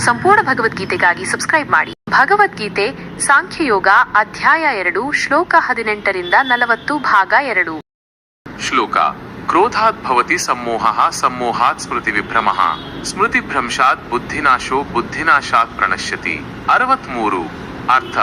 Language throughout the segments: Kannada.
ಸಂಪೂರ್ಣ ಭಗವದ್ಗೀತೆಗಾಗಿ ಸಬ್ಸ್ಕ್ರೈಬ್ ಮಾಡಿ. ಭಗವದ್ಗೀತೆ, ಸಾಂಖ್ಯಯೋಗ, ಅಧ್ಯಾಯ ಎರಡು, ಶ್ಲೋಕ ಹದಿನೆಂಟರಿಂದ ನಲವತ್ತು, ಭಾಗ ಎರಡು. ಶ್ಲೋಕ, ಕ್ರೋಧಾತ್ ಭವತಿ ಸಮೋಹ ಸಮ್ಮೋಹಾತ್ ಸ್ಮೃತಿ ವಿಭ್ರಮ. ಸ್ಮೃತಿ ಭ್ರಂಶಾತ್ ಬುದ್ಧಿನಾಶೋ, ಬುದ್ಧಿನಾಶಾತ್ ಪ್ರಣಶ್ಯತಿ. ಅರವತ್ಮೂರು. ಅರ್ಥ,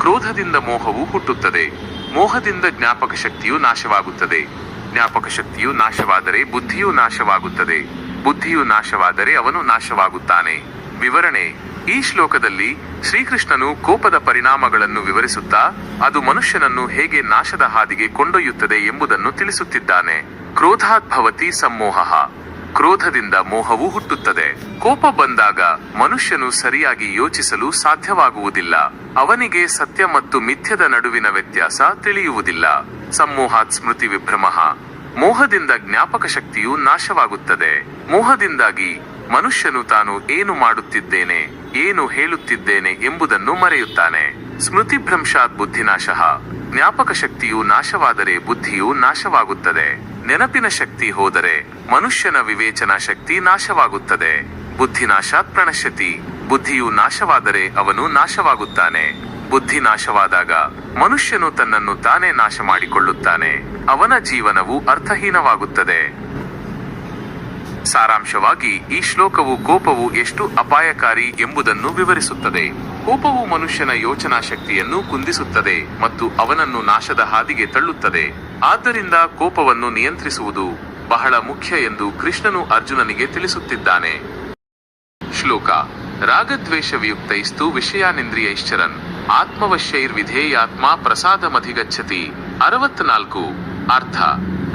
ಕ್ರೋಧದಿಂದ ಮೋಹವು ಹುಟ್ಟುತ್ತದೆ. ಮೋಹದಿಂದ ಜ್ಞಾಪಕ ಶಕ್ತಿಯು ನಾಶವಾಗುತ್ತದೆ. ಜ್ಞಾಪಕ ಶಕ್ತಿಯು ನಾಶವಾದರೆ ಬುದ್ಧಿಯು ನಾಶವಾಗುತ್ತದೆ. ಬುದ್ಧಿಯು ನಾಶವಾದರೆ ಅವನು ನಾಶವಾಗುತ್ತಾನೆ. ವಿವರಣೆ. ಈ ಶ್ಲೋಕದಲ್ಲಿ ಶ್ರೀಕೃಷ್ಣನು ಕೋಪದ ಪರಿಣಾಮಗಳನ್ನು ವಿವರಿಸುತ್ತಾ, ಅದು ಮನುಷ್ಯನನ್ನು ಹೇಗೆ ನಾಶದ ಹಾದಿಗೆ ಕೊಂಡೊಯ್ಯುತ್ತದೆ ಎಂಬುದನ್ನು ತಿಳಿಸುತ್ತಿದ್ದಾನೆ. ಕ್ರೋಧಾದ್ಭವತಿ ಸಮ್ಮೋಹ. ಕ್ರೋಧದಿಂದ ಮೋಹವು ಹುಟ್ಟುತ್ತದೆ. ಕೋಪ ಬಂದಾಗ ಮನುಷ್ಯನು ಸರಿಯಾಗಿ ಯೋಚಿಸಲು ಸಾಧ್ಯವಾಗುವುದಿಲ್ಲ. ಅವನಿಗೆ ಸತ್ಯ ಮತ್ತು ಮಿಥ್ಯದ ನಡುವಿನ ವ್ಯತ್ಯಾಸ ತಿಳಿಯುವುದಿಲ್ಲ. ಸಮ್ಮೋಹಾತ್ ಸ್ಮೃತಿ ವಿಭ್ರಮಃ. ಮೋಹದಿಂದ ಜ್ಞಾಪಕ ಶಕ್ತಿಯು ನಾಶವಾಗುತ್ತದೆ. ಮೋಹದಿಂದಾಗಿ ಮನುಷ್ಯನು ತಾನು ಏನು ಮಾಡುತ್ತಿದ್ದೇನೆ, ಏನು ಹೇಳುತ್ತಿದ್ದೇನೆ ಎಂಬುದನ್ನು ಮರೆಯುತ್ತಾನೆ. ಸ್ಮೃತಿ ಭ್ರಂಶಾತ್ ಬುದ್ಧಿನಾಶಃ. ಜ್ಞಾಪಕ ಶಕ್ತಿಯು ನಾಶವಾದರೆ ಬುದ್ಧಿಯು ನಾಶವಾಗುತ್ತದೆ. ನೆನಪಿನ ಶಕ್ತಿ ಹೋದರೆ ಮನುಷ್ಯನ ವಿವೇಚನಾ ಶಕ್ತಿ ನಾಶವಾಗುತ್ತದೆ. ಬುದ್ಧಿನಾಶಾತ್ ಪ್ರಣಶ್ಯತಿ. ಬುದ್ಧಿಯು ನಾಶವಾದರೆ ಅವನು ನಾಶವಾಗುತ್ತಾನೆ. ಬುದ್ಧಿ ನಾಶವಾದಾಗ ಮನುಷ್ಯನು ತನ್ನನ್ನು ತಾನೇ ನಾಶ ಮಾಡಿಕೊಳ್ಳುತ್ತಾನೆ ಅವನ ಜೀವನವು ಅರ್ಥಹೀನವಾಗುತ್ತದೆ. ಸಾರಾಂಶವಾಗಿ, ಈ ಶ್ಲೋಕವು ಕೋಪವು ಎಷ್ಟು ಅಪಾಯಕಾರಿ ಎಂಬುದನ್ನು ವಿವರಿಸುತ್ತದೆ. ಕೋಪವು ಮನುಷ್ಯನ ಯೋಚನಾ ಶಕ್ತಿಯನ್ನು ಕುಂದಿಸುತ್ತದೆ ಮತ್ತು ಅವನನ್ನು ನಾಶದ ಹಾದಿಗೆ ತಳ್ಳುತ್ತದೆ. ಆದ್ದರಿಂದ ಕೋಪವನ್ನು ನಿಯಂತ್ರಿಸುವುದು ಬಹಳ ಮುಖ್ಯ ಎಂದು ಕೃಷ್ಣನು ಅರ್ಜುನನಿಗೆ ತಿಳಿಸುತ್ತಿದ್ದಾನೆ. ಶ್ಲೋಕ, ರಾಗದ್ವೇಷವಿಯುಕ್ತೈಸ್ತು ವಿಷಯಾನಿಂದ್ರಿಯೈಶ್ಚರನ್ ಆತ್ಮವಶ್ಯೈರ್ವಿಧೇಯಾತ್ಮ ಪ್ರಸಾದಮಧಿಗಚ್ಚತಿ ಅರವತ್ನಾಲ್ಕು. ಅರ್ಥ.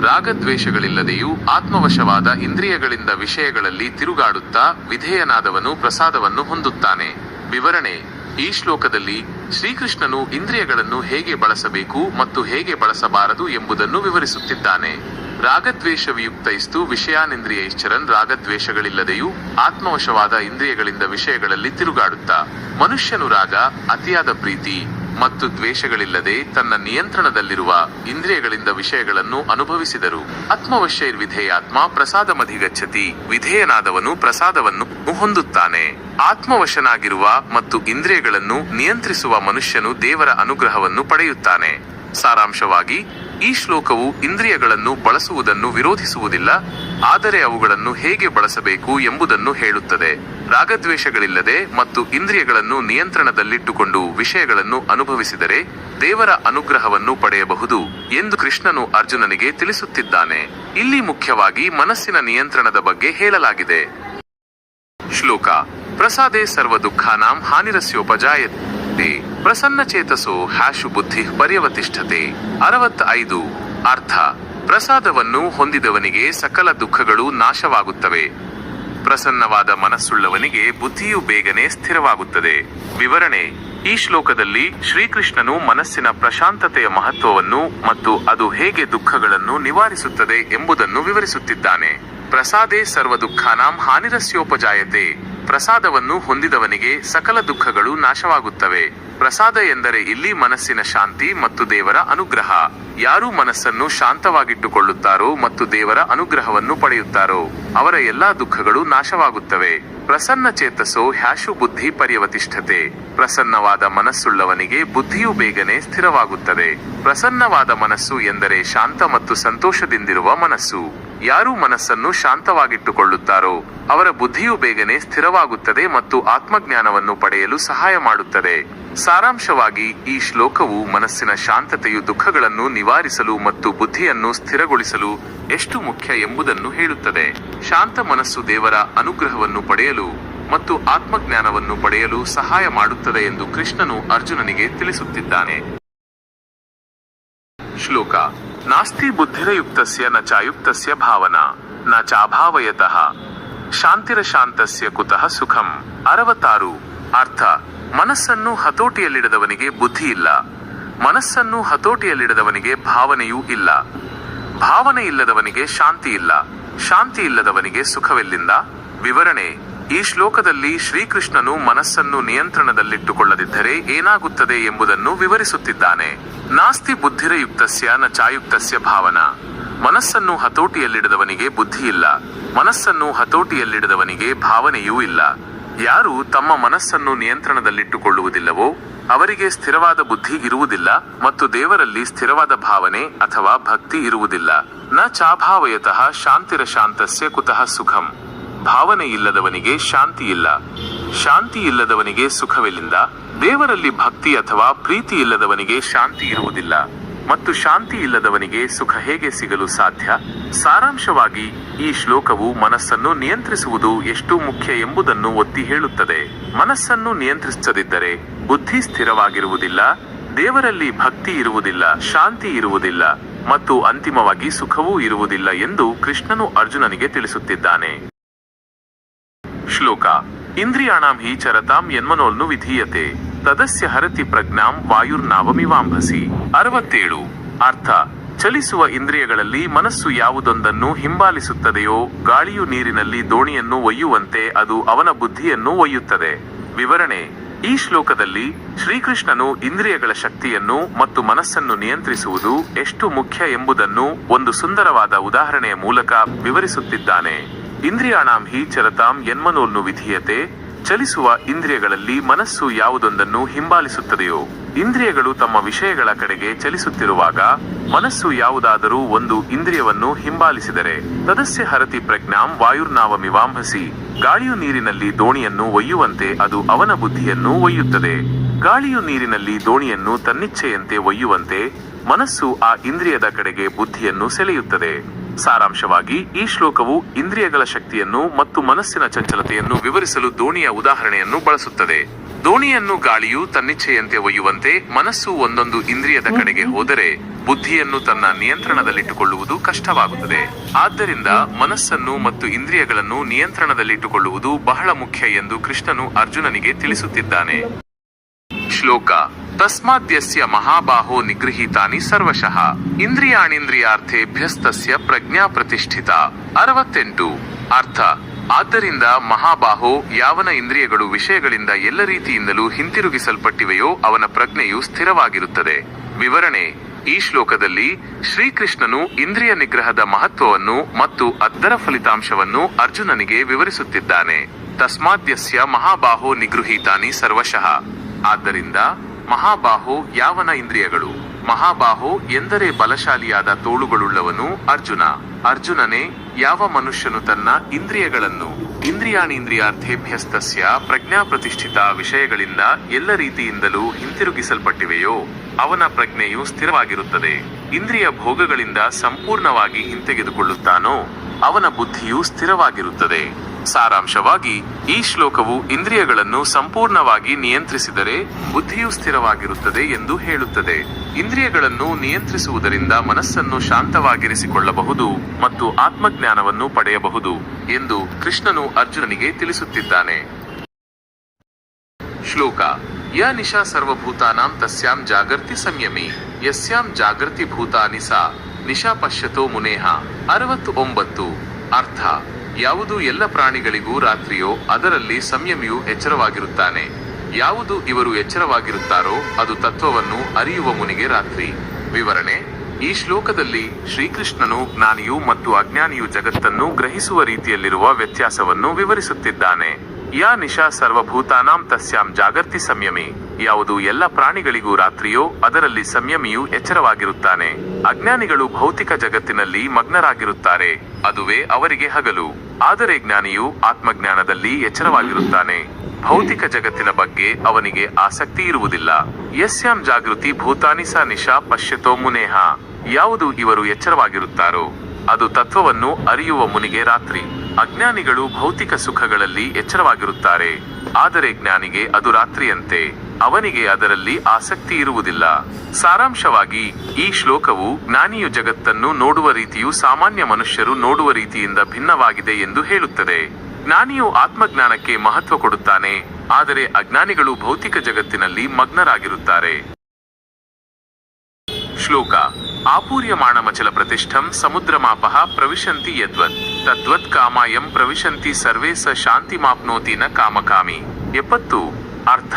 ರಾಗದ್ವೇಷಗಳಿಲ್ಲದೆಯೂ ಆತ್ಮವಶವಾದ ಇಂದ್ರಿಯಗಳಿಂದ ವಿಷಯಗಳಲ್ಲಿ ತಿರುಗಾಡುತ್ತಾ ವಿಧೇಯನಾದವನು ಪ್ರಸಾದವನ್ನು ಹೊಂದುತ್ತಾನೆ. ವಿವರಣೆ. ಈ ಶ್ಲೋಕದಲ್ಲಿ ಶ್ರೀಕೃಷ್ಣನು ಇಂದ್ರಿಯಗಳನ್ನು ಹೇಗೆ ಬಳಸಬೇಕು ಮತ್ತು ಹೇಗೆ ಬಳಸಬಾರದು ಎಂಬುದನ್ನು ವಿವರಿಸುತ್ತಿದ್ದಾನೆ. ರಾಗದ್ವೇಷವಿಯುಕ್ತೈಸ್ತು ವಿಷಯಾನಿಂದ್ರಿಯೈಶ್ಚರನ್ ರಾಗದ್ವೇಷಗಳಿಲ್ಲದೆಯೂ ಆತ್ಮವಶವಾದ ಇಂದ್ರಿಯಗಳಿಂದ ವಿಷಯಗಳಲ್ಲಿ ತಿರುಗಾಡುತ್ತಾ. ಮನುಷ್ಯನು ರಾಗ ಅತಿಯಾದ ಪ್ರೀತಿ. ಮತ್ತು ದ್ವೇಷಗಳಿಲ್ಲದೆ ತನ್ನ ನಿಯಂತ್ರಣದಲ್ಲಿರುವ ಇಂದ್ರಿಯಗಳಿಂದ ವಿಷಯಗಳನ್ನು ಅನುಭವಿಸಿದರು. ಆತ್ಮವಶ್ಯೈರ್ವಿಧೇಯಾತ್ಮ ಪ್ರಸಾದಮಧಿಗಚ್ಚತಿ. ವಿಧೇಯನಾದವನು ಪ್ರಸಾದವನ್ನು ಹೊಂದುತ್ತಾನೆ. ಆತ್ಮವಶನಾಗಿರುವ ಮತ್ತು ಇಂದ್ರಿಯಗಳನ್ನು ನಿಯಂತ್ರಿಸುವ ಮನುಷ್ಯನು ದೇವರ ಅನುಗ್ರಹವನ್ನು ಪಡೆಯುತ್ತಾನೆ. ಸಾರಾಂಶವಾಗಿ ಈ ಶ್ಲೋಕವು ಇಂದ್ರಿಯಗಳನ್ನು ಬಳಸುವುದನ್ನು ವಿರೋಧಿಸುವುದಿಲ್ಲ, ಆದರೆ ಅವುಗಳನ್ನು ಹೇಗೆ ಬಳಸಬೇಕು ಎಂಬುದನ್ನು ಹೇಳುತ್ತದೆ. ರಾಗದ್ವೇಷಗಳಿಲ್ಲದೆ ಮತ್ತು ಇಂದ್ರಿಯಗಳನ್ನು ನಿಯಂತ್ರಣದಲ್ಲಿಟ್ಟುಕೊಂಡು ವಿಷಯಗಳನ್ನು ಅನುಭವಿಸಿದರೆ ದೇವರ ಅನುಗ್ರಹವನ್ನು ಪಡೆಯಬಹುದು ಎಂದು ಕೃಷ್ಣನು ಅರ್ಜುನನಿಗೆ ತಿಳಿಸುತ್ತಿದ್ದಾನೆ. ಇಲ್ಲಿ ಮುಖ್ಯವಾಗಿ ಮನಸ್ಸಿನ ನಿಯಂತ್ರಣದ ಬಗ್ಗೆ ಹೇಳಲಾಗಿದೆ. ಶ್ಲೋಕ. ಪ್ರಸಾದೇ ಸರ್ವ ದುಃಖಾನಾಂ ಹಾನಿರಸ್ಯೋಪಜಾಯತೆ. ಪ್ರಸನ್ನ ಚೇತಸು ಹ್ಯಾಶು ಬುದ್ಧಿ ಪರ್ಯವತಿಷ್ಠತೆ. ಅರವತ್ತ ಐದು ಅರ್ಥ, ಪ್ರಸಾದವನ್ನು ಹೊಂದಿದವನಿಗೆ ಸಕಲ ದುಃಖಗಳು ನಾಶವಾಗುತ್ತವೆ. ಪ್ರಸನ್ನವಾದ ಮನಸ್ಸುಳ್ಳವನಿಗೆ ಬುದ್ಧಿಯು ಬೇಗನೆ ಸ್ಥಿರವಾಗುತ್ತದೆ. ವಿವರಣೆ, ಈ ಶ್ಲೋಕದಲ್ಲಿ ಶ್ರೀಕೃಷ್ಣನು ಮನಸ್ಸಿನ ಪ್ರಶಾಂತತೆಯ ಮಹತ್ವವನ್ನು ಮತ್ತು ಅದು ಹೇಗೆ ದುಃಖಗಳನ್ನು ನಿವಾರಿಸುತ್ತದೆ ಎಂಬುದನ್ನು ವಿವರಿಸುತ್ತಿದ್ದಾನೆ. ಪ್ರಸಾದೇ ಸರ್ವ ದುಃಖಾನಾಂ ಹಾನಿರಸ್ಯೋಪಜಾಯತೆ. ಪ್ರಸಾದವನ್ನು ಹೊಂದಿದವನಿಗೆ ಸಕಲ ದುಃಖಗಳು ನಾಶವಾಗುತ್ತವೆ. ಪ್ರಸಾದ ಎಂದರೆ ಇಲ್ಲಿ ಮನಸ್ಸಿನ ಶಾಂತಿ ಮತ್ತು ದೇವರ ಅನುಗ್ರಹ. ಯಾರು ಮನಸ್ಸನ್ನು ಶಾಂತವಾಗಿಟ್ಟುಕೊಳ್ಳುತ್ತಾರೋ ಮತ್ತು ದೇವರ ಅನುಗ್ರಹವನ್ನು ಪಡೆಯುತ್ತಾರೋ, ಅವರ ಎಲ್ಲಾ ದುಃಖಗಳು ನಾಶವಾಗುತ್ತವೆ. ಪ್ರಸನ್ನ ಚೇತಸೋ ಹ್ಯಾಶು ಬುದ್ಧಿ ಪರ್ಯವತಿಷ್ಠತೆ. ಪ್ರಸನ್ನವಾದ ಮನಸ್ಸುಳ್ಳವನಿಗೆ ಬುದ್ಧಿಯು ಬೇಗನೆ ಸ್ಥಿರವಾಗುತ್ತದೆ. ಪ್ರಸನ್ನವಾದ ಮನಸ್ಸು ಎಂದರೆ ಶಾಂತ ಮತ್ತು ಸಂತೋಷದಿಂದಿರುವ ಮನಸ್ಸು. ಯಾರು ಮನಸ್ಸನ್ನು ಶಾಂತವಾಗಿಟ್ಟುಕೊಳ್ಳುತ್ತಾರೋ, ಅವರ ಬುದ್ಧಿಯು ಬೇಗನೆ ಸ್ಥಿರವಾಗುತ್ತದೆ ಮತ್ತು ಆತ್ಮಜ್ಞಾನವನ್ನು ಪಡೆಯಲು ಸಹಾಯ ಮಾಡುತ್ತದೆ. ಸಾರಾಂಶವಾಗಿ, ಈ ಶ್ಲೋಕವು ಮನಸ್ಸಿನ ಶಾಂತತೆಯು ದುಃಖಗಳನ್ನು ನಿವಾರಿಸಲು ಮತ್ತು ಬುದ್ಧಿಯನ್ನು ಸ್ಥಿರಗೊಳಿಸಲು ಎಷ್ಟು ಮುಖ್ಯ ಎಂಬುದನ್ನು ಹೇಳುತ್ತದೆ. ಶಾಂತ ಮನಸ್ಸು ದೇವರ ಅನುಗ್ರಹವನ್ನು ಪಡೆಯಲು ಮತ್ತು ಆತ್ಮಜ್ಞಾನವನ್ನು ಪಡೆಯಲು ಸಹಾಯ ಮಾಡುತ್ತದೆ ಎಂದು ಕೃಷ್ಣನು ಅರ್ಜುನನಿಗೆ ತಿಳಿಸುತ್ತಿದ್ದಾನೆ. ಶ್ಲೋಕ. ನಾಸ್ತಿ ಬುದ್ಧಿರಯುಕ್ತಸ್ಯ ನ ಚಾಯುಕ್ತಸ್ಯ ಭಾವನಾ, ನ ಚಾಭಾವಯತಃ, ಶಾಂತಿರಶಾಂತಸ್ಯ ಕುತಃ ಸುಖಂ. ಅರವತ್ತಾರು. ಅರ್ಥ. ಮನಸ್ಸನ್ನು ಹತೋಟಿಯಲ್ಲಿಡದವನಿಗೆ ಬುದ್ಧಿ ಇಲ್ಲ. ಮನಸ್ಸನ್ನು ಹತೋಟಿಯಲ್ಲಿಡದವನಿಗೆ ಭಾವನೆಯೂ ಇಲ್ಲ. ಭಾವನೆ ಇಲ್ಲದವನಿಗೆ ಶಾಂತಿ ಇಲ್ಲ. ಶಾಂತಿ ಇಲ್ಲದವನಿಗೆ ಸುಖವೆಲ್ಲಿಂದ. ವಿವರಣೆ, ಈ ಶ್ಲೋಕದಲ್ಲಿ ಶ್ರೀಕೃಷ್ಣನು ಮನಸ್ಸನ್ನು ನಿಯಂತ್ರಣದಲ್ಲಿಟ್ಟುಕೊಳ್ಳದಿದ್ದರೆ ಏನಾಗುತ್ತದೆ ಎಂಬುದನ್ನು ವಿವರಿಸುತ್ತಿದ್ದಾನೆ. ನಾಸ್ತಿ ಬುದ್ಧಿರಯುಕ್ತಸ್ಯ ನ ಚಾಯುಕ್ತಸ್ಯ ಭಾವನ. ಮನಸ್ಸನ್ನು ಹತೋಟಿಯಲ್ಲಿಡದವನಿಗೆ ಬುದ್ಧಿ ಇಲ್ಲ. ಮನಸ್ಸನ್ನು ಹತೋಟಿಯಲ್ಲಿಡದವನಿಗೆ ಭಾವನೆಯೂ ಇಲ್ಲ. ಯಾರು ತಮ್ಮ ಮನಸ್ಸನ್ನು ನಿಯಂತ್ರಣದಲ್ಲಿಟ್ಟುಕೊಳ್ಳುವುದಿಲ್ಲವೋ ಅವರಿಗೆ ಸ್ಥಿರವಾದ ಬುದ್ಧಿ ಇರುವುದಿಲ್ಲ ಮತ್ತು ದೇವರಲ್ಲಿ ಸ್ಥಿರವಾದ ಭಾವನೆ ಅಥವಾ ಭಕ್ತಿ ಇರುವುದಿಲ್ಲ. ನ ಚಾಭಾವಯತಃ ಶಾಂತಿರ ಶಾಂತಸ್ಯ ಕುತಃ ಸುಖಂ. ಭಾವನೆ ಇಲ್ಲದವನಿಗೆ ಶಾಂತಿ ಇಲ್ಲ. ಶಾಂತಿ ಇಲ್ಲದವನಿಗೆ ಸುಖವೆಲ್ಲಿಂದ ದೇವರಲ್ಲಿ ಭಕ್ತಿ ಅಥವಾ ಪ್ರೀತಿ ಇಲ್ಲದವನಿಗೆ ಶಾಂತಿ ಇರುವುದಿಲ್ಲ. ಮತ್ತು ಶಾಂತಿ ಇಲ್ಲದವನಿಗೆ ಸುಖ ಹೇಗೆ ಸಿಗಲು ಸಾಧ್ಯ? ಸಾರಾಂಶವಾಗಿ, ಈ ಶ್ಲೋಕವು ಮನಸ್ಸನ್ನು ನಿಯಂತ್ರಿಸುವುದು ಎಷ್ಟು ಮುಖ್ಯ ಎಂಬುದನ್ನು ಒತ್ತಿ ಹೇಳುತ್ತದೆ. ಮನಸ್ಸನ್ನು ನಿಯಂತ್ರಿಸದಿದ್ದರೆ ಬುದ್ಧಿ ಸ್ಥಿರವಾಗಿರುವುದಿಲ್ಲ, ದೇವರಲ್ಲಿ ಭಕ್ತಿ ಇರುವುದಿಲ್ಲ, ಶಾಂತಿ ಇರುವುದಿಲ್ಲ, ಮತ್ತು ಅಂತಿಮವಾಗಿ ಸುಖವೂ ಇರುವುದಿಲ್ಲ ಎಂದು ಕೃಷ್ಣನು ಅರ್ಜುನನಿಗೆ ತಿಳಿಸುತ್ತಿದ್ದಾನೆ. ಶ್ಲೋಕ, ಇಂದ್ರಿಯಾಣಾಂ ಹಿ ಚರತಾಂ ಯನ್ಮನೋಲ್ನು ವಿಧೀಯತೆ, ತದಸ್ಯ ಹರತಿ ಪ್ರಜ್ಞಾಂ ವಾಯುರ್ನಾವಮಿವಾಂಭಸಿ. ಅರವತ್ತೇಳು, ಅರ್ಥ ಚಲಿಸುವ ಇಂದ್ರಿಯಗಳಲ್ಲಿ ಮನಸ್ಸು ಯಾವುದೊಂದನ್ನು ಹಿಂಬಾಲಿಸುತ್ತದೆಯೋ, ಗಾಳಿಯು ನೀರಿನಲ್ಲಿ ದೋಣಿಯನ್ನು ಒಯ್ಯುವಂತೆ ಅದು ಅವನ ಬುದ್ಧಿಯನ್ನು ಒಯ್ಯುತ್ತದೆ. ವಿವರಣೆ, ಈ ಶ್ಲೋಕದಲ್ಲಿ ಶ್ರೀಕೃಷ್ಣನು ಇಂದ್ರಿಯಗಳ ಶಕ್ತಿಯನ್ನು ಮತ್ತು ಮನಸ್ಸನ್ನು ನಿಯಂತ್ರಿಸುವುದು ಎಷ್ಟು ಮುಖ್ಯ ಎಂಬುದನ್ನು ಒಂದು ಸುಂದರವಾದ ಉದಾಹರಣೆಯ ಮೂಲಕ ವಿವರಿಸುತ್ತಿದ್ದಾನೆ. ಇಂದ್ರಿಯಾಣಾಂ ಹಿ ಚರತಾಂ ಯನ್ಮನೋಲ್ನು ವಿಧೀಯತೆ, ಚಲಿಸುವ ಇಂದ್ರಿಯಗಳಲ್ಲಿ ಮನಸ್ಸು ಯಾವುದೊಂದನ್ನು ಹಿಂಬಾಲಿಸುತ್ತದೆಯೋ ಇಂದ್ರಿಯಗಳು ತಮ್ಮ ವಿಷಯಗಳ ಕಡೆಗೆ ಚಲಿಸುತ್ತಿರುವಾಗ ಮನಸ್ಸು ಯಾವುದಾದರೂ ಒಂದು ಇಂದ್ರಿಯವನ್ನು ಹಿಂಬಾಲಿಸಿದರೆ ತದಸ್ಯ ಹರತಿ ಪ್ರಜ್ಞಾಂ ವಾಯುರ್ನಾವಮಿವಾಂಭಸಿ ಗಾಳಿಯು ನೀರಿನಲ್ಲಿ ದೋಣಿಯನ್ನು ಒಯ್ಯುವಂತೆ ಅದು ಅವನ ಬುದ್ಧಿಯನ್ನು ಒಯ್ಯುತ್ತದೆ. ಗಾಳಿಯು ನೀರಿನಲ್ಲಿ ದೋಣಿಯನ್ನು ತನ್ನಿಚ್ಛೆಯಂತೆ ಒಯ್ಯುವಂತೆ ಮನಸ್ಸು ಆ ಇಂದ್ರಿಯದ ಕಡೆಗೆ ಬುದ್ಧಿಯನ್ನು ಸೆಳೆಯುತ್ತದೆ. ಸಾರಾಂಶವಾಗಿ, ಈ ಶ್ಲೋಕವು ಇಂದ್ರಿಯಗಳ ಶಕ್ತಿಯನ್ನು ಮತ್ತು ಮನಸ್ಸಿನ ಚಂಚಲತೆಯನ್ನು ವಿವರಿಸಲು ದೋಣಿಯ ಉದಾಹರಣೆಯನ್ನು ಬಳಸುತ್ತದೆ. ದೋಣಿಯನ್ನು ಗಾಳಿಯು ತನ್ನಿಚ್ಛೆಯಂತೆ ಒಯ್ಯುವಂತೆ ಮನಸ್ಸು ಒಂದೊಂದು ಇಂದ್ರಿಯದ ಕಡೆಗೆ ಹೋದರೆ ಬುದ್ಧಿಯನ್ನು ತನ್ನ ನಿಯಂತ್ರಣದಲ್ಲಿಟ್ಟುಕೊಳ್ಳುವುದು ಕಷ್ಟವಾಗುತ್ತದೆ. ಆದ್ದರಿಂದ ಮನಸ್ಸನ್ನು ಮತ್ತು ಇಂದ್ರಿಯಗಳನ್ನು ನಿಯಂತ್ರಣದಲ್ಲಿಟ್ಟುಕೊಳ್ಳುವುದು ಬಹಳ ಮುಖ್ಯ ಎಂದು ಕೃಷ್ಣನು ಅರ್ಜುನನಿಗೆ ತಿಳಿಸುತ್ತಿದ್ದಾನೆ. ಶ್ಲೋಕ ತಸ್ಮಾದ್ಯಸ್ಯ ಮಹಾಬಾಹೋ ನಿಗೃಹೀತಾನಿ ಸರ್ವಶಃ ಇಂದ್ರಿಯಾಣಿಂದ್ರಿಯಾರ್ಥೇಭ್ಯಸ್ತಸ್ಯ ಪ್ರಜ್ಞಾ ಪ್ರತಿಷ್ಠಿತ ಅರವತ್ತೆಂಟು ಅರ್ಥ। ಆದ್ದರಿಂದ ಮಹಾಬಾಹೋ ಯಾವನ ಇಂದ್ರಿಯಗಳು ವಿಷಯಗಳಿಂದ ಎಲ್ಲ ರೀತಿಯಿಂದಲೂ ಹಿಂತಿರುಗಿಸಲ್ಪಟ್ಟಿವೆಯೋ ಅವನ ಪ್ರಜ್ಞೆಯು ಸ್ಥಿರವಾಗಿರುತ್ತದೆ. ವಿವರಣೆ. ಈ ಶ್ಲೋಕದಲ್ಲಿ ಶ್ರೀಕೃಷ್ಣನು ಇಂದ್ರಿಯ ನಿಗ್ರಹದ ಮಹತ್ವವನ್ನು ಮತ್ತು ಅದರ ಫಲಿತಾಂಶವನ್ನು ಅರ್ಜುನನಿಗೆ ವಿವರಿಸುತ್ತಿದ್ದಾನೆ. ತಸ್ಮಾದ್ಯಸ್ಯ ಮಹಾಬಾಹೋ ನಿಗೃಹೀತಾನಿ ಸರ್ವಶಃ. ಆದ್ದರಿಂದ ಮಹಾಬಾಹೋ ಯಾವನ ಇಂದ್ರಿಯಗಳು? ಮಹಾಬಾಹೋ ಎಂದರೆ ಬಲಶಾಲಿಯಾದ ತೋಳುಗಳುಳ್ಳವನು ಅರ್ಜುನ. ಅರ್ಜುನನೇ, ಯಾವ ಮನುಷ್ಯನು ತನ್ನ ಇಂದ್ರಿಯಗಳನ್ನು ಇಂದ್ರಿಯಾಣೀಂದ್ರಿಯಾರ್ಥೇಭ್ಯಸ್ತಸ್ಯ ಪ್ರಜ್ಞಾ ಪ್ರತಿಷ್ಠಿತ ವಿಷಯಗಳಿಂದ ಎಲ್ಲ ರೀತಿಯಿಂದಲೂ ಹಿಂತಿರುಗಿಸಲ್ಪಟ್ಟಿವೆಯೋ? ಅವನ ಪ್ರಜ್ಞೆಯು ಸ್ಥಿರವಾಗಿರುತ್ತದೆ. ಇಂದ್ರಿಯ ಭೋಗಗಳಿಂದ ಸಂಪೂರ್ಣವಾಗಿ ಹಿಂತೆಗೆದುಕೊಳ್ಳುತ್ತಾನೋ, ಅವನ ಬುದ್ಧಿಯು ಸ್ಥಿರವಾಗಿರುತ್ತದೆ. ಸಾರಾಂಶವಾಗಿ, ಈ ಶ್ಲೋಕವು ಇಂದ್ರಿಯಗಳನ್ನು ಸಂಪೂರ್ಣವಾಗಿ ನಿಯಂತ್ರಿಸಿದರೆ ಬುದ್ಧಿಯು ಸ್ಥಿರವಾಗಿರುತ್ತದೆ ಎಂದು ಹೇಳುತ್ತದೆ. ಇಂದ್ರಿಯಗಳನ್ನು ನಿಯಂತ್ರಿಸುವುದರಿಂದ ಮನಸ್ಸನ್ನು ಶಾಂತವಾಗಿರಿಸಿಕೊಳ್ಳಬಹುದು ಮತ್ತು ಆತ್ಮಜ್ಞಾನವನ್ನು ಪಡೆಯಬಹುದು ಎಂದು ಕೃಷ್ಣನು ಅರ್ಜುನನಿಗೆ ತಿಳಿಸುತ್ತಿದ್ದಾನೆ. ಶ್ಲೋಕ ಯ ನಿಶಾ ಸರ್ವಭೂತಾನಾಂ ತಸ್ಯಾಂ ಜಾಗರ್ತಿ ಸಂಯಮಿ ಯಸ್ಯಾಂ ಜಾಗೃತಿ ಭೂತಾನಿ ಸಾ ನಿಶಾ ಪಶ್ಯತೋ ಮುನೇಹ ಅರವತ್ತು ಒಂಬತ್ತು ಅರ್ಥ ಯಾವುದು ಎಲ್ಲ ಪ್ರಾಣಿಗಳಿಗೂ ರಾತ್ರಿಯೋ ಅದರಲ್ಲಿ ಸಂಯಮಿಯು ಎಚ್ಚರವಾಗಿರುತ್ತಾನೆ। ಯಾವುದು ಇವರು ಎಚ್ಚರವಾಗಿರುತ್ತಾರೋ ಅದು ತತ್ವವನ್ನು ಅರಿಯುವ ಮುನಿಗೆ ರಾತ್ರಿ। ವಿವರಣೆ ಈ ಶ್ಲೋಕದಲ್ಲಿ ಶ್ರೀಕೃಷ್ಣನು ಜ್ಞಾನಿಯು ಮತ್ತು ಅಜ್ಞಾನಿಯು ಜಗತ್ತನ್ನು ಗ್ರಹಿಸುವ ರೀತಿಯಲ್ಲಿರುವ ವ್ಯತ್ಯಾಸವನ್ನು ವಿವರಿಸುತ್ತಿದ್ದಾನೆ. ಯಾ ನಿಶಾ ಸರ್ವಭೂತಾನಾಂ ತಸ್ಯಾಂ ಜಾಗರ್ತಿ ಸಂಯಮಿ. ಯಾವುದು ಎಲ್ಲ ಪ್ರಾಣಿಗಳಿಗೂ ರಾತ್ರಿಯೋ, ಅದರಲ್ಲಿ ಸಂಯಮಿಯು ಎಚ್ಚರವಾಗಿರುತ್ತಾನೆ. ಅಜ್ಞಾನಿಗಳು ಭೌತಿಕ ಜಗತ್ತಿನಲ್ಲಿ ಮಗ್ನರಾಗಿರುತ್ತಾರೆ. ಅದುವೇ ಅವರಿಗೆ ಹಗಲು. ಆದರೆ ಜ್ಞಾನಿಯು ಆತ್ಮಜ್ಞಾನದಲ್ಲಿ ಎಚ್ಚರವಾಗಿರುತ್ತಾನೆ. ಭೌತಿಕ ಜಗತ್ತಿನ ಬಗ್ಗೆ ಅವನಿಗೆ ಆಸಕ್ತಿ ಇರುವುದಿಲ್ಲ. ಯಸ್ಯಾಂ ಜಾಗೃತಿ ಭೂತಾನಿಸ ನಿಶಾ ಪಶ್ಯತೋ ಮುನೇಹ. ಯಾವುದು ಇವರು ಎಚ್ಚರವಾಗಿರುತ್ತಾರೋ, ಅದು ತತ್ವವನ್ನು ಅರಿಯುವ ಮುನಿಗೆ ರಾತ್ರಿ. ಅಜ್ಞಾನಿಗಳು ಭೌತಿಕ ಸುಖಗಳಲ್ಲಿ ಎಚ್ಚರವಾಗಿರುತ್ತಾರೆ, ಆದರೆ ಜ್ಞಾನಿಗೆ ಅದು ರಾತ್ರಿಯಂತೆ. ಅವನಿಗೆ ಅದರಲ್ಲಿ ಆಸಕ್ತಿ ಇರುವುದಿಲ್ಲ. ಸಾರಾಂಶವಾಗಿ, ಈ ಶ್ಲೋಕವು ಜ್ಞಾನಿಯು ಜಗತ್ತನ್ನು ನೋಡುವ ರೀತಿಯು ಸಾಮಾನ್ಯ ಮನುಷ್ಯರು ನೋಡುವ ರೀತಿಯಿಂದ ಭಿನ್ನವಾಗಿದೆ ಎಂದು ಹೇಳುತ್ತದೆ. ಜ್ಞಾನಿಯು ಆತ್ಮಜ್ಞಾನಕ್ಕೆ ಮಹತ್ವ ಕೊಡುತ್ತಾನೆ. ಆದರೆ ಅಜ್ಞಾನಿಗಳು ಭೌತಿಕ ಜಗತ್ತಿನಲ್ಲಿ ಮಗ್ನರಾಗಿರುತ್ತಾರೆ. ಶ್ಲೋಕ. ಆಪೂರ್ಯಮಾಣಮಚಲ ಪ್ರತಿಷ್ಠಂ ಸಮುದ್ರಮಾಪಃ ಪ್ರವಿಶಂತಿ ಯದ್ವತ್. ತದ್ವತ್ ಕಾಮಾಯಂ ಪ್ರವಿಶಂತಿ ಸರ್ವೇ ಸ ಶಾಂತಿ ಮಾಪ್ನೋತಿ ನ ಕಾಮಕಾಮಿ. ಎಪ್ಪತ್ತು. ಅರ್ಥ.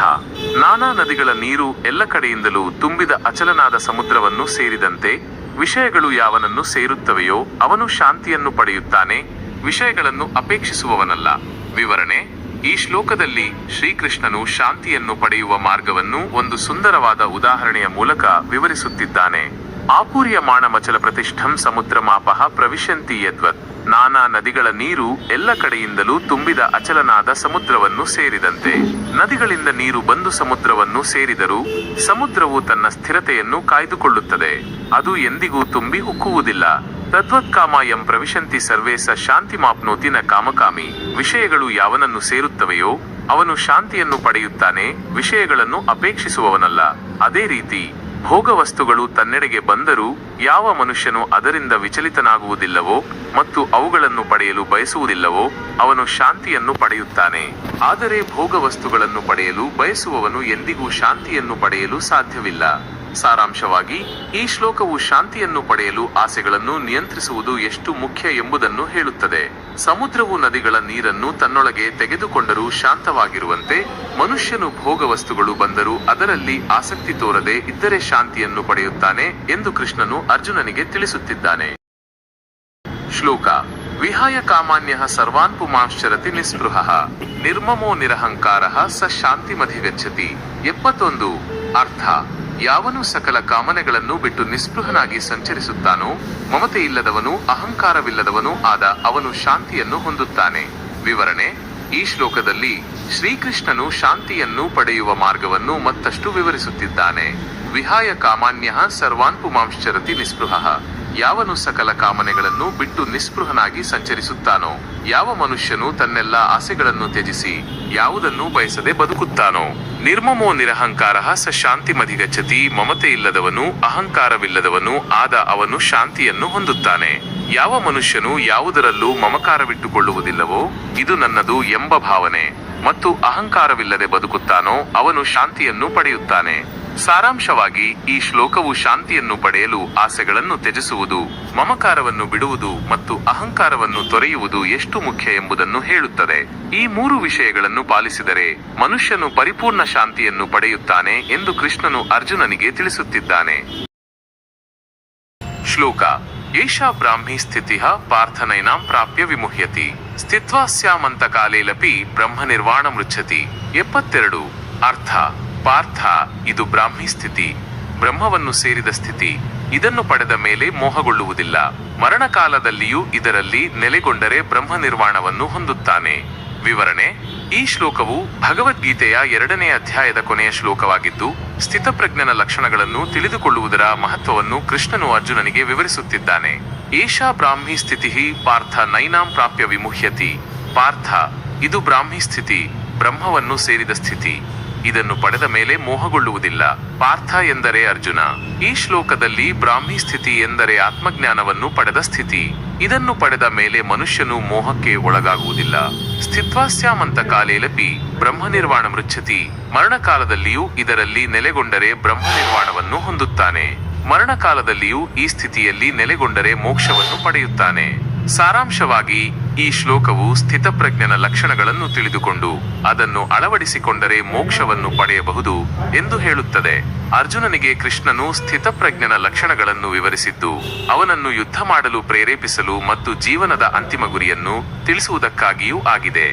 ನಾನಾ ನದಿಗಳ ನೀರು ಎಲ್ಲ ಕಡೆಯಿಂದಲೂ ತುಂಬಿದ ಅಚಲನಾದ ಸಮುದ್ರವನ್ನು ಸೇರಿದಂತೆ ವಿಷಯಗಳು ಯಾವನನ್ನು ಸೇರುತ್ತವೆಯೋ ಅವನು ಶಾಂತಿಯನ್ನು ಪಡೆಯುತ್ತಾನೆ. ವಿಷಯಗಳನ್ನು ಅಪೇಕ್ಷಿಸುವವನಲ್ಲ. ವಿವರಣೆ, ಈ ಶ್ಲೋಕದಲ್ಲಿ ಶ್ರೀಕೃಷ್ಣನು ಶಾಂತಿಯನ್ನು ಪಡೆಯುವ ಮಾರ್ಗವನ್ನು ಒಂದು ಸುಂದರವಾದ ಉದಾಹರಣೆಯ ಮೂಲಕ ವಿವರಿಸುತ್ತಿದ್ದಾನೆ. ಆಪೂರ್ಯ ಮಾಣಮಚಲ ಪ್ರತಿಷ್ಠಂ ಸಮುದ್ರಮಾಪಃ ಪ್ರವಿಶಂತಿ ಯದ್ವತ್ ನಾನಾ ನದಿಗಳ ನೀರು ಎಲ್ಲ ಕಡೆಯಿಂದಲೂ ತುಂಬಿದ ಅಚಲನಾದ ಸಮುದ್ರವನ್ನು ಸೇರಿದಂತೆ. ನದಿಗಳಿಂದ ನೀರು ಬಂದು ಸಮುದ್ರವನ್ನು ಸೇರಿದರೂ ಸಮುದ್ರವು ತನ್ನ ಸ್ಥಿರತೆಯನ್ನು ಕಾಯ್ದುಕೊಳ್ಳುತ್ತದೆ. ಅದು ಎಂದಿಗೂ ತುಂಬಿ ಉಕ್ಕುವುದಿಲ್ಲ. ತದ್ವತ್ಕಾಮ ಎಂ ಪ್ರವಿಶಂತಿ ಸರ್ವೇ ಸ ಶಾಂತಿ ಮಾಪ್ನೋತಿ ನ ಕಾಮಕಾಮಿ. ವಿಷಯಗಳು ಯಾವನನ್ನು ಸೇರುತ್ತವೆಯೋ, ಅವನು ಶಾಂತಿಯನ್ನು ಪಡೆಯುತ್ತಾನೆ, ವಿಷಯಗಳನ್ನು ಅಪೇಕ್ಷಿಸುವವನಲ್ಲ. ಅದೇ ರೀತಿ, ಭೋಗವಸ್ತುಗಳು ತನ್ನೆಡೆಗೆ ಬಂದರೂ ಯಾವ ಮನುಷ್ಯನು ಅದರಿಂದ ವಿಚಲಿತನಾಗುವುದಿಲ್ಲವೋ ಮತ್ತು ಅವುಗಳನ್ನು ಪಡೆಯಲು ಬಯಸುವುದಿಲ್ಲವೋ ಅವನು ಶಾಂತಿಯನ್ನು ಪಡೆಯುತ್ತಾನೆ. ಆದರೆ ಭೋಗ ವಸ್ತುಗಳನ್ನು ಪಡೆಯಲು ಬಯಸುವವನು ಎಂದಿಗೂ ಶಾಂತಿಯನ್ನು ಪಡೆಯಲು ಸಾಧ್ಯವಿಲ್ಲ. ಸಾರಾಂಶವಾಗಿ, ಈ ಶ್ಲೋಕವು ಶಾಂತಿಯನ್ನು ಪಡೆಯಲು ಆಸೆಗಳನ್ನು ನಿಯಂತ್ರಿಸುವುದು ಎಷ್ಟು ಮುಖ್ಯ ಎಂಬುದನ್ನು ಹೇಳುತ್ತದೆ. ಸಮುದ್ರವು ನದಿಗಳ ನೀರನ್ನು ತನ್ನೊಳಗೆ ತೆಗೆದುಕೊಂಡರೂ ಶಾಂತವಾಗಿರುವಂತೆ, ಮನುಷ್ಯನು ಭೋಗ ವಸ್ತುಗಳು ಬಂದರೂ ಅದರಲ್ಲಿ ಆಸಕ್ತಿ ತೋರದೆ ಇದ್ದರೆ ಶಾಂತಿಯನ್ನು ಪಡೆಯುತ್ತಾನೆ ಎಂದು ಕೃಷ್ಣನು ತಿಳಿಸುತ್ತಿದ್ದಾನೆ. ಶ್ಲೋಕ, ವಿಹಾಯ ಕಾಮಾನ್ಯ ಸರ್ವಾನ್ ಪುಮಾಂಶ್ಚರತಿ ನಿಸ್ಪೃಹ, ನಿರ್ಮಮೋ ನಿರಹಂಕಾರ ಸ ಶಾಂತಿಮಧಿಗಚ್ಚತಿ. ಎಪ್ಪತ್ತೊಂದು, ಅರ್ಥ, ಯಾವನು ಸಕಲ ಕಾಮನೆಗಳನ್ನು ಬಿಟ್ಟು ನಿಸ್ಪೃಹನಾಗಿ ಸಂಚರಿಸುತ್ತಾನೋ, ಮಮತೆ ಇಲ್ಲದವನು, ಅಹಂಕಾರವಿಲ್ಲದವನು ಆದ ಅವನು ಶಾಂತಿಯನ್ನು ಹೊಂದುತ್ತಾನೆ. ವಿವರಣೆ, ಈ ಶ್ಲೋಕದಲ್ಲಿ ಶ್ರೀಕೃಷ್ಣನು ಶಾಂತಿಯನ್ನು ಪಡೆಯುವ ಮಾರ್ಗವನ್ನು ಮತ್ತಷ್ಟು ವಿವರಿಸುತ್ತಿದ್ದಾನೆ. ವಿಹಾಯ ಕಾಮಾನ್ಯ ಸರ್ವಾನ್ ಪುಮಾಂಶ್ಚರತಿ ನಿಸ್ಪೃಹ. ಯಾವನು ಸಕಲ ಕಾಮನೆಗಳನ್ನು ಬಿಟ್ಟು ನಿಸ್ಪೃಹನಾಗಿ ಸಂಚರಿಸುತ್ತಾನೋ, ಯಾವ ಮನುಷ್ಯನು ತನ್ನೆಲ್ಲ ಆಸೆಗಳನ್ನು ತ್ಯಜಿಸಿ ಯಾವುದನ್ನು ಬಯಸದೆ ಬದುಕುತ್ತಾನೋ. ನಿರ್ಮಮೋ ನಿರಹಂಕಾರ ಸ ಶಾಂತಿ ಮಧಿಗಚ್ಚತಿ ಮಮತೆ ಇಲ್ಲದವನು ಅಹಂಕಾರವಿಲ್ಲದವನು ಆದ ಅವನು ಶಾಂತಿಯನ್ನು ಹೊಂದುತ್ತಾನೆ. ಯಾವ ಮನುಷ್ಯನು ಯಾವುದರಲ್ಲೂ ಮಮಕಾರವಿಟ್ಟುಕೊಳ್ಳುವುದಿಲ್ಲವೋ, ಇದು ನನ್ನದು ಎಂಬ ಭಾವನೆ. ಮತ್ತು ಅಹಂಕಾರವಿಲ್ಲದೆ ಬದುಕುತ್ತಾನೋ, ಅವನು ಶಾಂತಿಯನ್ನು ಪಡೆಯುತ್ತಾನೆ. ಸಾರಾಂಶವಾಗಿ ಈ ಶ್ಲೋಕವು ಶಾಂತಿಯನ್ನು ಪಡೆಯಲು ಆಸೆಗಳನ್ನು ತ್ಯಜಿಸುವುದು, ಮಮಕಾರವನ್ನು ಬಿಡುವುದು ಮತ್ತು ಅಹಂಕಾರವನ್ನು ತೊರೆಯುವುದು ಎಷ್ಟು ಮುಖ್ಯ ಎಂಬುದನ್ನು ಹೇಳುತ್ತದೆ. ಈ ಮೂರು ವಿಷಯಗಳನ್ನು ಪಾಲಿಸಿದರೆ ಮನುಷ್ಯನು ಪರಿಪೂರ್ಣ ಶಾಂತಿಯನ್ನು ಪಡೆಯುತ್ತಾನೆ ಎಂದು ಕೃಷ್ಣನು ಅರ್ಜುನನಿಗೆ ತಿಳಿಸುತ್ತಿದ್ದಾನೆ. ಶ್ಲೋಕ, ಏಷಾ ಬ್ರಾಹ್ಮಿ ಸ್ಥಿತಿ ಪಾರ್ಥನೈನಾಂ ಪ್ರಾಪ್ಯ ವಿಮುಹ್ಯತಿ. ಸ್ಥಿತ್ವಾಸ್ಯಾಮಂತ ಕಾಲೇಲಪಿ ಬ್ರಹ್ಮ ನಿರ್ವಾಣ ಮೃಚ್ಛತಿ. ಎಪ್ಪತ್ತೆರಡು. ಅರ್ಥ ಪಾರ್ಥ, ಇದು ಬ್ರಾಹ್ಮಿ ಸ್ಥಿತಿ, ಬ್ರಹ್ಮವನ್ನು ಸೇರಿದ ಸ್ಥಿತಿ, ಇದನ್ನು ಪಡೆದ ಮೇಲೆ ಮೋಹಗೊಳ್ಳುವುದಿಲ್ಲ. ಮರಣಕಾಲದಲ್ಲಿಯೂ ಇದರಲ್ಲಿ ನೆಲೆಗೊಂಡರೆ ಬ್ರಹ್ಮ ನಿರ್ವಾಣವನ್ನು ಹೊಂದುತ್ತಾನೆ. ವಿವರಣೆ, ಈ ಶ್ಲೋಕವು ಭಗವದ್ಗೀತೆಯ ಎರಡನೇ ಅಧ್ಯಾಯದ ಕೊನೆಯ ಶ್ಲೋಕವಾಗಿದ್ದು, ಸ್ಥಿತಪ್ರಜ್ಞನ ಲಕ್ಷಣಗಳನ್ನು ತಿಳಿದುಕೊಳ್ಳುವುದರ ಮಹತ್ವವನ್ನು ಕೃಷ್ಣನು ಅರ್ಜುನನಿಗೆ ವಿವರಿಸುತ್ತಿದ್ದಾನೆ. ಏಷಾ ಬ್ರಾಹ್ಮಿ ಸ್ಥಿತಿ ಪಾರ್ಥ ನೈನಾಂ ಪ್ರಾಪ್ಯ ವಿಮುಹ್ಯತಿ. ಪಾರ್ಥ, ಇದು ಬ್ರಾಹ್ಮಿ ಸ್ಥಿತಿ, ಬ್ರಹ್ಮವನ್ನು ಸೇರಿದ ಸ್ಥಿತಿ. ಇದನ್ನು ಪಡೆದ ಮೇಲೆ ಮೋಹಗೊಳ್ಳುವುದಿಲ್ಲ. ಪಾರ್ಥ ಎಂದರೆ ಅರ್ಜುನ. ಈ ಶ್ಲೋಕದಲ್ಲಿ ಬ್ರಾಹ್ಮಿ ಸ್ಥಿತಿ ಎಂದರೆ ಆತ್ಮಜ್ಞಾನವನ್ನು ಪಡೆದ ಸ್ಥಿತಿ. ಇದನ್ನು ಪಡೆದ ಮೇಲೆ ಮನುಷ್ಯನು ಮೋಹಕ್ಕೆ ಒಳಗಾಗುವುದಿಲ್ಲ. ಸ್ಥಿತ್ವಾಸ್ಯಾಮಂತ ಕಾಲೇಲಪಿ, ಬ್ರಹ್ಮ ನಿರ್ವಾಣ ಮೃಚ್ಛತಿ. ಮರಣಕಾಲದಲ್ಲಿಯೂ ಇದರಲ್ಲಿ ನೆಲೆಗೊಂಡರೆ ಬ್ರಹ್ಮ ನಿರ್ವಾಣವನ್ನು ಹೊಂದುತ್ತಾನೆ. ಮರಣಕಾಲದಲ್ಲಿಯೂ ಈ ಸ್ಥಿತಿಯಲ್ಲಿ ನೆಲೆಗೊಂಡರೆ ಮೋಕ್ಷವನ್ನು ಪಡೆಯುತ್ತಾನೆ. ಸಾರಾಂಶವಾಗಿ, ಈ ಶ್ಲೋಕವು ಸ್ಥಿತಪ್ರಜ್ಞನ ಲಕ್ಷಣಗಳನ್ನು ತಿಳಿದುಕೊಂಡು ಅದನ್ನು ಅಳವಡಿಸಿಕೊಂಡರೆ ಮೋಕ್ಷವನ್ನು ಪಡೆಯಬಹುದು ಎಂದು ಹೇಳುತ್ತದೆ. ಅರ್ಜುನನಿಗೆ ಕೃಷ್ಣನು ಸ್ಥಿತಪ್ರಜ್ಞನ ಲಕ್ಷಣಗಳನ್ನು ವಿವರಿಸಿದ್ದು, ಅವನನ್ನು ಯುದ್ಧ ಮಾಡಲು ಪ್ರೇರೇಪಿಸಲು ಮತ್ತು ಜೀವನದ ಅಂತಿಮ ಗುರಿಯನ್ನು ತಿಳಿಸುವುದಕ್ಕಾಗಿಯೂ ಆಗಿದೆ.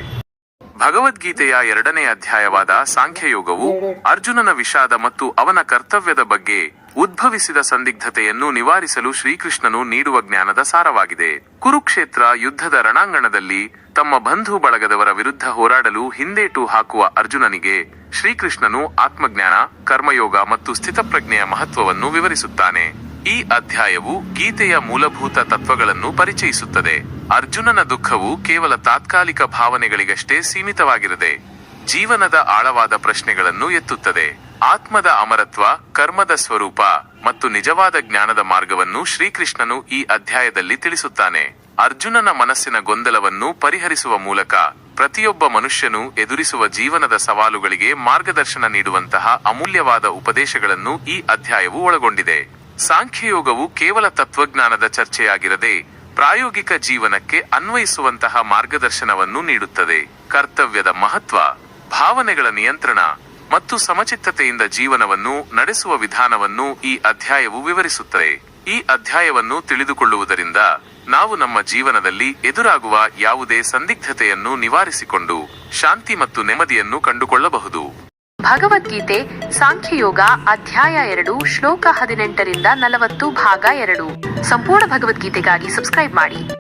ಭಗವದ್ಗೀತೆಯ ಎರಡನೇ ಅಧ್ಯಾಯವಾದ ಸಾಂಖ್ಯಯೋಗವು ಅರ್ಜುನನ ವಿಷಾದ ಮತ್ತು ಅವನ ಕರ್ತವ್ಯದ ಬಗ್ಗೆ ಉದ್ಭವಿಸಿದ ಸಂದಿಗ್ಧತೆಯನ್ನು ನಿವಾರಿಸಲು ಶ್ರೀಕೃಷ್ಣನು ನೀಡುವ ಜ್ಞಾನದ ಸಾರವಾಗಿದೆ. ಕುರುಕ್ಷೇತ್ರ ಯುದ್ಧದ ರಣಾಂಗಣದಲ್ಲಿ ತಮ್ಮ ಬಂಧು ಬಳಗದವರ ವಿರುದ್ಧ ಹೋರಾಡಲು ಹಿಂದೇಟು ಹಾಕುವ ಅರ್ಜುನನಿಗೆ ಶ್ರೀಕೃಷ್ಣನು ಆತ್ಮಜ್ಞಾನ, ಕರ್ಮಯೋಗ ಮತ್ತು ಸ್ಥಿತಪ್ರಜ್ಞೆಯ ಮಹತ್ವವನ್ನು ವಿವರಿಸುತ್ತಾನೆ. ಈ ಅಧ್ಯಾಯವು ಗೀತೆಯ ಮೂಲಭೂತ ತತ್ವಗಳನ್ನು ಪರಿಚಯಿಸುತ್ತದೆ. ಅರ್ಜುನನ ದುಃಖವು ಕೇವಲ ತಾತ್ಕಾಲಿಕ ಭಾವನೆಗಳಿಗಷ್ಟೇ ಸೀಮಿತವಾಗಿರದೆ, ಜೀವನದ ಆಳವಾದ ಪ್ರಶ್ನೆಗಳನ್ನು ಎತ್ತುತ್ತದೆ. ಆತ್ಮದ ಅಮರತ್ವ, ಕರ್ಮದ ಸ್ವರೂಪ ಮತ್ತು ನಿಜವಾದ ಜ್ಞಾನದ ಮಾರ್ಗವನ್ನು ಶ್ರೀಕೃಷ್ಣನು ಈ ಅಧ್ಯಾಯದಲ್ಲಿ ತಿಳಿಸುತ್ತಾನೆ. ಅರ್ಜುನನ ಮನಸ್ಸಿನ ಗೊಂದಲವನ್ನು ಪರಿಹರಿಸುವ ಮೂಲಕ ಪ್ರತಿಯೊಬ್ಬ ಮನುಷ್ಯನು ಎದುರಿಸುವ ಜೀವನದ ಸವಾಲುಗಳಿಗೆ ಮಾರ್ಗದರ್ಶನ ನೀಡುವಂತಹ ಅಮೂಲ್ಯವಾದ ಉಪದೇಶಗಳನ್ನು ಈ ಅಧ್ಯಾಯವು ಒಳಗೊಂಡಿದೆ. ಸಾಂಖ್ಯಯೋಗವು ಕೇವಲ ತತ್ವಜ್ಞಾನದ ಚರ್ಚೆಯಾಗಿರದೆ ಪ್ರಾಯೋಗಿಕ ಜೀವನಕ್ಕೆ ಅನ್ವಯಿಸುವಂತಹ ಮಾರ್ಗದರ್ಶನವನ್ನು ನೀಡುತ್ತದೆ. ಕರ್ತವ್ಯದ ಮಹತ್ವ, ಭಾವನೆಗಳ ನಿಯಂತ್ರಣ ಮತ್ತು ಸಮಚಿತ್ತತೆಯಿಂದ ಜೀವನವನ್ನು ನಡೆಸುವ ವಿಧಾನವನ್ನು ಈ ಅಧ್ಯಾಯವು ವಿವರಿಸುತ್ತದೆ. ಈ ಅಧ್ಯಾಯವನ್ನು ತಿಳಿದುಕೊಳ್ಳುವುದರಿಂದ ನಾವು ನಮ್ಮ ಜೀವನದಲ್ಲಿ ಎದುರಾಗುವ ಯಾವುದೇ ಸಂದಿಗ್ಧತೆಯನ್ನು ನಿವಾರಿಸಿಕೊಂಡು ಶಾಂತಿ ಮತ್ತು ನೆಮ್ಮದಿಯನ್ನು ಕಂಡುಕೊಳ್ಳಬಹುದು. ಭಗವದ್ಗೀತೆ ಸಾಂಖ್ಯಯೋಗ ಅಧ್ಯಾಯ ಎರಡು ಶ್ಲೋಕ ಹದಿನೆಂಟರಿಂದ ನಲವತ್ತು ಭಾಗ ಎರಡು. ಸಂಪೂರ್ಣ ಭಗವದ್ಗೀತೆಗಾಗಿ ಸಬ್ಸ್ಕ್ರೈಬ್ ಮಾಡಿ.